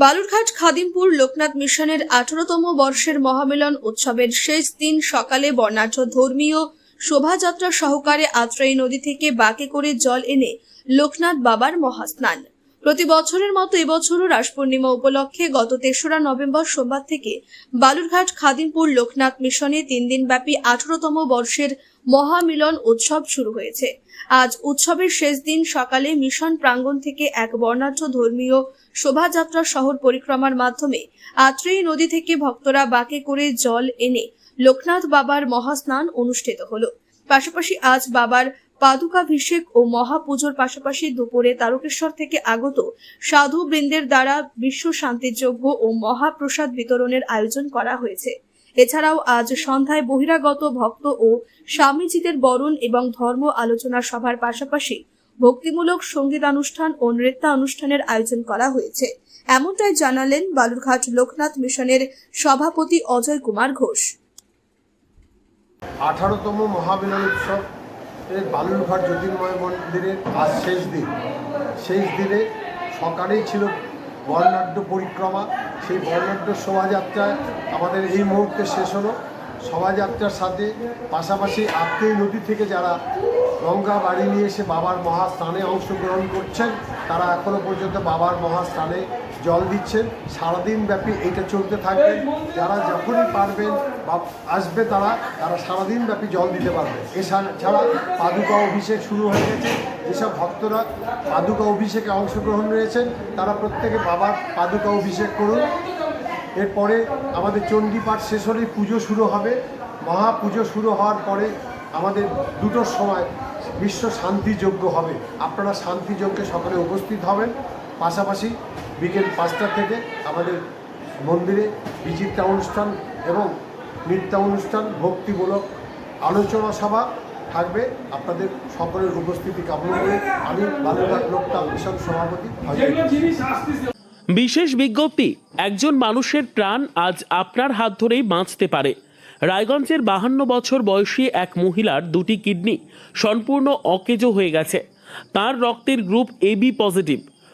বালুরঘাট খাদিমপুর লোকনাথ মিশনের আঠারোতম বর্ষের মহামিলন উৎসবের শেষ দিন সকালে বর্ণাঢ্য ধর্মীয় শোভাযাত্রা সহকারে আত্রয়ী নদী থেকে বাকে করে জল এনে লোকনাথ বাবার মহাস্নান। প্রতি বছরের মতো এবছরও রাস পূর্ণিমা উপলক্ষে গত তেসরা নভেম্বর সোমবার থেকে বালুরঘাট, খাদিমপুর, লোকনাথ মিশনে তিন দিনব্যাপী আঠারোতম বর্ষের মহামিলন উৎসব শুরু হয়েছে। আজ উৎসবের শেষ দিন সকালে মিশন প্রাঙ্গণ থেকে এক বর্ণাঢ্য ধর্মীয় শোভাযাত্রা শহর পরিক্রমার মাধ্যমে আত্রেয়ী নদী থেকে ভক্তরা বাঁকে করে জল এনে লোকনাথ বাবার মহাস্নান অনুষ্ঠিত হলো। পাশাপাশি আজ বাবার পাদুকাভিষেক ও মহাপুজোর পাশাপাশি দুপুরে তারকেশ্বর থেকে আগত সাধু বৃন্দের দ্বারা বিশ্ব শান্তির যজ্ঞ ও মহাপ্রসাদ বিতরণের আয়োজন করা হয়েছে। এছাড়াও আজ সন্ধ্যায় বহিরাগত ভক্ত ও স্বামীজিদের বরণ এবং ধর্ম আলোচনা সভার পাশাপাশি ভক্তিমূলক সঙ্গীতানুষ্ঠান ও নৃত্যানুষ্ঠানের আয়োজন করা হয়েছে। এমনটাই জানালেন বালুরঘাট লোকনাথ মিশনের সভাপতি অজয় কুমার ঘোষ। আঠারোতম মহামিলন উৎসব বালুরঘাট জ্যোতির্ময় মন্দিরের আজ শেষ দিন। শেষ দিনে সকালেই ছিল বর্ণাঢ্য পরিক্রমা। সেই বর্ণাঢ্য শোভাযাত্রায় আমাদের এই মুহূর্তে শেষ হলো। শোভাযাত্রার সাথে পাশাপাশি আত্মীয় নদী থেকে যারা গঙ্গা বাড়ি নিয়ে এসে বাবার মহাস্থানে অংশগ্রহণ করছেন, তারা এখনও পর্যন্ত বাবার মহাস্থানে জল দিচ্ছেন। সারাদিন ব্যাপী এটা চলতে থাকবে। যারা যখনই পারবেন বা আসবে তারা তারা সারাদিন ব্যাপী জল দিতে পারবে। এছাড়া পাদুকা অভিষেক শুরু হয়ে গেছে। যেসব ভক্তরা পাদুকা অভিষেকে অংশগ্রহণ রয়েছেন তারা প্রত্যেকে বাবার পাদুকা অভিষেক করুন। এরপরে আমাদের চণ্ডীপাঠ শেষ হলেই পুজো শুরু হবে। মহাপুজো শুরু হওয়ার পরে আমাদের দুটোর সময় বিশ্ব শান্তি যজ্ঞ হবে। আপনারা শান্তি যজ্ঞে সকলে উপস্থিত হবেন। পাশাপাশি বিকেল পাঁচটা থেকে আমাদের মন্দিরে বিচিত্রা অনুষ্ঠান এবং নৃত্য অনুষ্ঠান, ভক্তিমূলক আলোচনা সভা থাকবে। আপনাদের সকলের উপস্থিতি কামনা করে আমি বালুরঘাট লোকতাল মিশন সভাপতি বিশেষ বিজ্ঞপ্তি, একজন মানুষের প্রাণ আজ আপনার হাত ধরেই বাঁচতে পারে। রায়গঞ্জের বাহান্ন বছর বয়সী এক মহিলার দুটি কিডনি সম্পূর্ণ অকেজো হয়ে গেছে। তার রক্তের গ্রুপ এবি পজিটিভ।